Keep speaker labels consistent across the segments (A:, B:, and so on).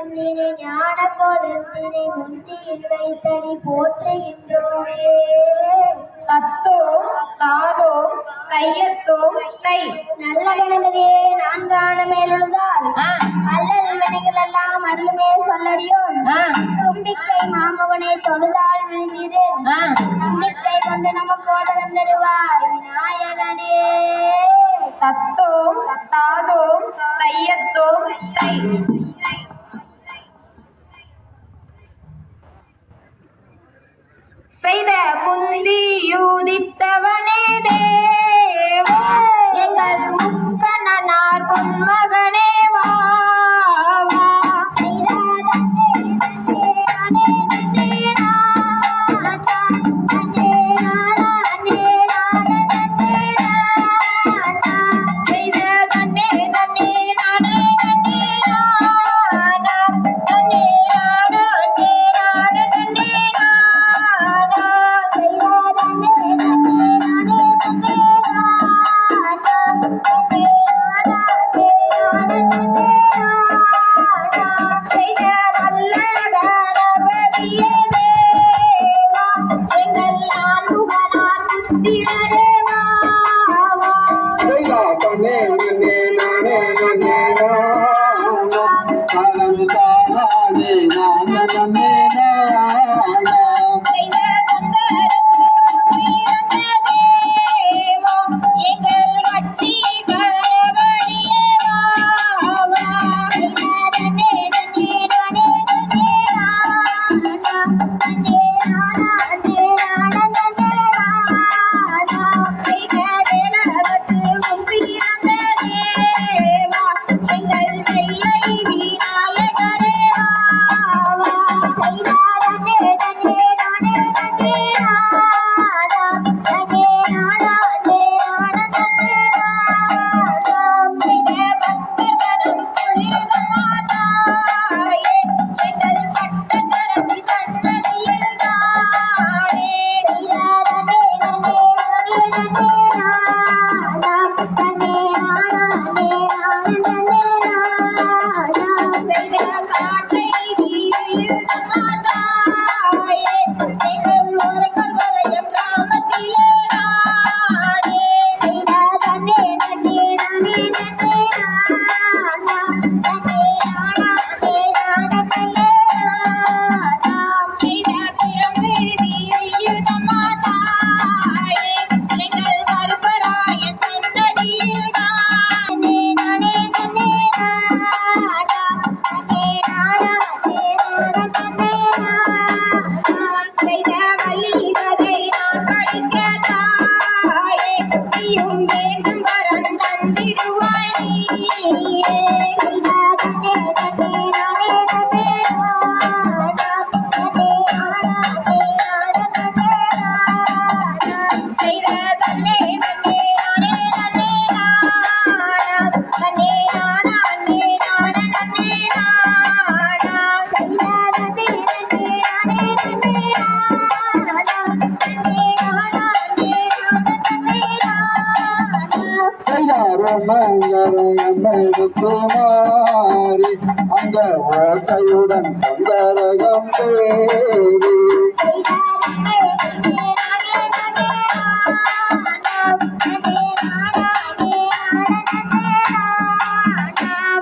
A: கொடுத்தினை ஞான கொடுத்தினை முந்தியில் வைத்தடி போற்றுகின்றோமே
B: தத்தோம் தாதோம் தையத்தோம் தை.
A: நல்ல கணவரே நான் காண மேலுழுதால் அல்லல் வினைகள் எல்லாம் அருளுமே சொல்லறியோன் தும்பிக்கை மாமகனை தொழுதால்
B: ஆ.
A: நம்பிக்கை கொண்டு நமக்கு ஓதரம் தருவாய் விநாயகனே
B: தத்தோம் தாதோம் தையத்தோம் தை. முந்தியூதித்தவனே
C: கையை குமாரி அந்த ஓசையுடன் தொந்தரகம் தேவி.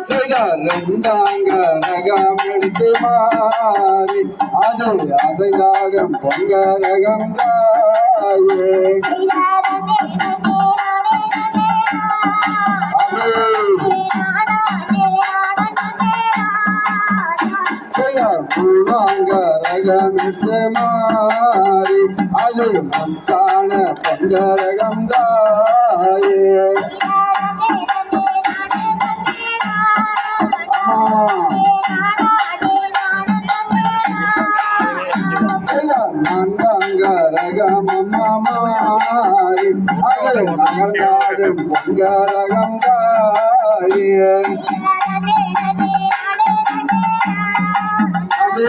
C: செய்தார் மாறி அது அசைதாகம் பொங்கரகம் தாயே மாறி அது மந்தான பொங்கரகம் தாயே. நான்காங்க ரகமம்மா மாறி அது பொங்கரகம் தாயே. அது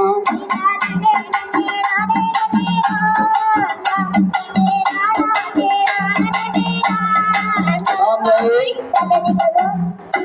D: 哎，咋办呢？咋呢？